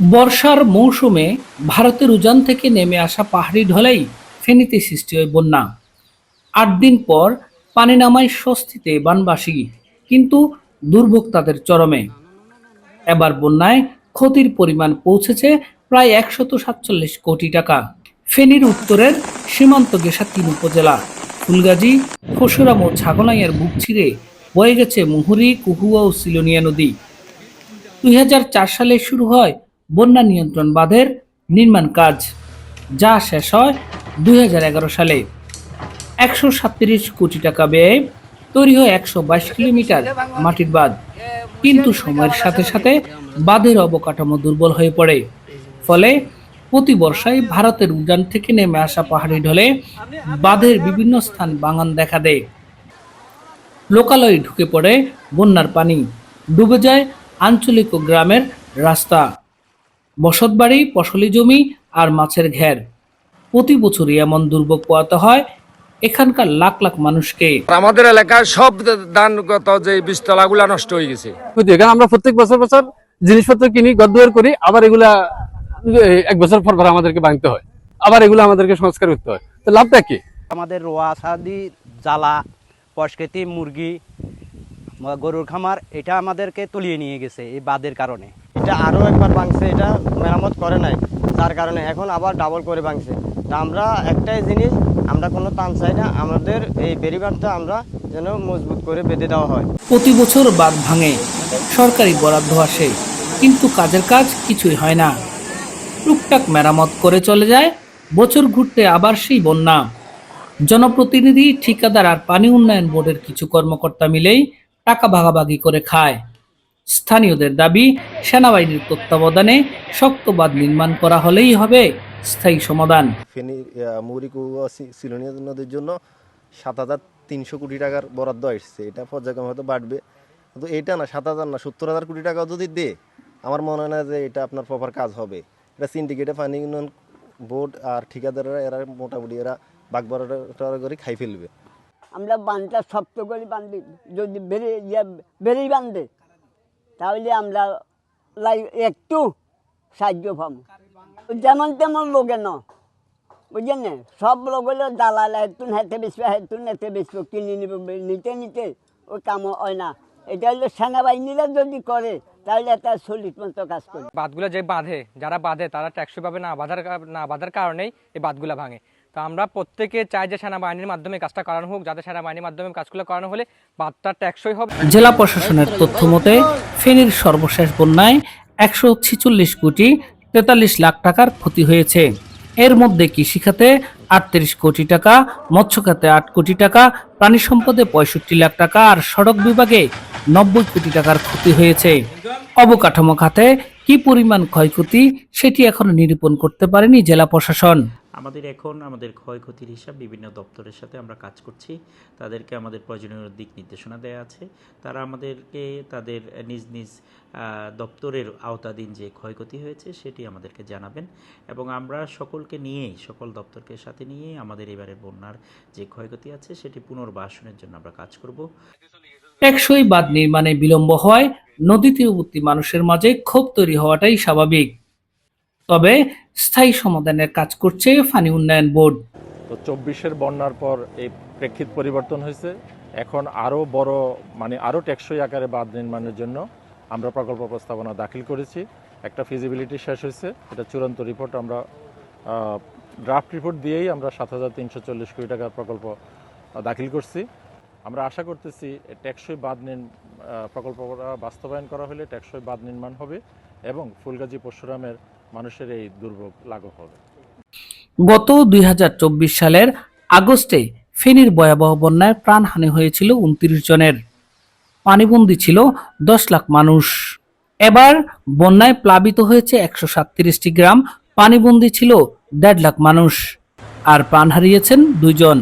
বর্ষার মৌসুমে ভারতের উজান থেকে নেমে আসা পাহাড়ি ঢলেই ফেনীতে সৃষ্টি হয় বন্যা। আট দিন পর পানি নামায় স্বস্তিতে বানবাসী, কিন্তু দুর্ভোগ তাদের চরমে। এবার বন্যায় ক্ষতির পরিমাণ পৌঁছেছে প্রায় একশত সাতচল্লিশ কোটি টাকা। ফেনীর উত্তরের সীমান্ত গেসা তিন উপজেলা, ফুলগাজী ফসুরাম ও ছাগনাইয়ের বুক ছিঁড়ে বয়ে গেছে মুহুরী, কুহুয়া ও সিলোনিয়া নদী। দুই হাজার চার সালে শুরু হয় বন্যা নিয়ন্ত্রণ বাঁধের নির্মাণ কাজ, যা শেষ হয় দুই হাজার এগারো সালে। একশো সাতত্রিশ কোটি টাকা ব্যয়ে তৈরি হয় একশো বাইশ কিলোমিটার মাটির বাঁধ। কিন্তু সময়ের সাথে সাথে বাঁধের অবকাঠামো দুর্বল হয়ে পড়ে। ফলে প্রতি বর্ষায় ভারতের উদ্যান থেকে নেমে আসা পাহাড়ি ঢলে বাঁধের বিভিন্ন স্থান বাঙান দেখা দেয়। লোকালয়ে ঢুকে পড়ে বন্যার পানি, ডুবে যায় আঞ্চলিক ও গ্রামের রাস্তা। বসতবাড়ি ফসলি জমি আর মাছের ঘের। প্রতি বছরই এমন দুর্ভোগ পোয়াতে হয় এখানকার লাখ লাখ মানুষকে। আমাদের এলাকায় সব ধানগত যে বীজতলাগুলা নষ্ট হয়ে গেছে। কারণ আমরা প্রত্যেক বছর বছর জিনিসপত্র কিনি গদ্দুয়ার করি আবার এগুলা এক বছর পর পর আমাদেরকে ভাঙতে হয়। আবার এগুলো আমাদেরকে সংস্কার করতে হয়। তো লাভটা কি? আমাদের রোয়া সাদি জ্বালা পশকেতি মুরগি গরুর খামার এটা আমাদেরকে তলিয়ে নিয়ে গেছে এই বাদের কারণে। এটা আরও একবার ভাঙছে, এটা মেরামত করে নাই। তার কারণে এখন আবার ডাবল করে ভাঙছে। তা আমরা একটাই জিনিস, আমরা কোনো টান চাই না, আমাদের এই বেরিবারটা আমরা যেন মজবুত করে বেঁধে দেওয়া হয়। প্রতি বছর বাঁধ ভাঙে, সরকারি বরাদ্দ আসে, কিন্তু কাজের কাজ কিছুই হয় না। টুকটাক মেরামত করে চলে যায়, বছর ঘুরতে আবার সেই বন্যা। জনপ্রতিনিধি, ঠিকাদার আর পানি উন্নয়ন বোর্ডের কিছু কর্মকর্তা মিলেই টাকা ভাগাভাগি করে খায়। স্থানীয়দের দাবি সেনাবাহিনীর তত্ত্বাবধানে শক্ত বাঁধ নির্মাণ করা হলেই হবে স্থায়ী সমাধান। ফেনী মৌরিকু সিলোনিয়া নদীর জন্য সাত হাজার তিনশো কোটি টাকার বরাদ্দ আসছে। এটা পর্যায়ক্রমে হয়তো বাড়বে। কিন্তু এটা না সাত হাজার না সত্তর হাজার কোটি টাকা যদি দে আমার মনে হয় না যে এটা আপনার প্রপার কাজ হবে। এটা সিন্ডিকেটে পানি উন্নয়ন বোর্ড আর ঠিকাদাররা এরা মোটামুটি এরা বাগ বরাদ্দ করে খাই ফেলবে। আমরা বানটা শক্ত করে বান্ধি যদি বেড়ে ইয়ে বেড়েই বান্ধে তাহলে আমরা একটু সাহায্য পাবো। যেমন তেমন লোকে ন। বুঝলেন সব লোক হলো দালাল, হেতুন, হেতে বেসবে হেতুন, হেতে বেসবে কিনে নিব, নিতে নিতে ওই কাম হয় না। এটা হলো সেনাবাহিনীরা যদি করে, তাহলে একটা চল্লিশ মতো কাজ করে বাঁধগুলো যে বাঁধে, যারা বাঁধে তারা ট্যাক্সইভাবে না বাঁধার না বাঁধার কারণেই এই বাঁধগুলো ভাঙে। তো আমরা প্রত্যেকে চাই যে সেনাবাহিনীর মাধ্যমে কাজটা করানো হোক, যাতে সেনাবাহিনীর মাধ্যমে কাজগুলো করানো হলে বাঁধটা ট্যাক্সই হবে। জেলা প্রশাসনের তথ্য মতে, ফেনীর সর্বশেষ বন্যায় একশো ছিচল্লিশ কোটি তেতাল্লিশ লাখ টাকার ক্ষতি হয়েছে। এর মধ্যে কৃষিখাতে আটত্রিশ কোটি টাকা, মৎস্য খাতে আট কোটি টাকা, প্রাণী সম্পদে পঁয়ষট্টি লাখ টাকা আর সড়ক বিভাগে নব্বই কোটি টাকার ক্ষতি হয়েছে। অবকাঠামো খাতে কি পরিমাণ ক্ষয়ক্ষতি, সেটি এখনও নিরূপণ করতে পারেনি জেলা প্রশাসন। আমাদের এখন আমাদের ক্ষয়ক্ষতির হিসাব বিভিন্ন দপ্তরের সাথে আমরা কাজ করছি। তাদেরকে আমাদের প্রয়োজনীয় দিক নির্দেশনা দেওয়া আছে। তারা আমাদেরকে তাদের নিজ নিজ দপ্তরের আওতাধীন যে ক্ষয়ক্ষতি হয়েছে সেটি আমাদেরকে জানাবেন এবং আমরা সকলকে নিয়েই, সকল দপ্তরকে সাথে নিয়েই আমাদের এবারে বন্যার যে ক্ষয়ক্ষতি আছে সেটি পুনর্বাসনের জন্য আমরা কাজ করব। টেকসই বাঁধ নির্মাণে বিলম্ব হওয়ায় নদী তীরবর্তী মানুষের মাঝে ক্ষোভ তৈরি হওয়াটাই স্বাভাবিক। তবে স্থায়ী সমাধানের কাজ করছে ফানি উন্নয়ন বোর্ড। তো চব্বিশের বন্যার পর এই প্রেক্ষিত পরিবর্তন হয়েছে। এখন আরও বড় মানে আরও টেকসই আকারে বাঁধ নির্মাণের জন্য আমরা প্রকল্প প্রস্তাবনা দাখিল করেছি। একটা ফিজিবিলিটি শেষ হয়েছে, এটা চূড়ান্ত রিপোর্ট আমরা ড্রাফট রিপোর্ট দিয়েই আমরা সাত হাজার তিনশো চল্লিশ কোটি টাকার প্রকল্প দাখিল করছি। আমরা আশা করতেছি টেকসই বাঁধ প্রকল্পটা বাস্তবায়ন করা হলে টেকসই বাঁধ নির্মাণ হবে এবং ফুলগাজী পরশুরামের মানুষের এই দুর্ভোগ লাঘব হবে। গত দুই হাজার চব্বিশ সালের আগস্টে ফেনীর ভয়াবহ বন্যায় প্রাণহানি হয়েছিল উনত্রিশ জনের। পানিবন্দী ছিল দশ লাখ মানুষ। এবার বন্যায় প্লাবিত হয়েছে একশো সাতত্রিশটি গ্রাম, পানিবন্দী ছিল দেড় লাখ মানুষ। আর প্রাণ হারিয়েছেন দুইজন।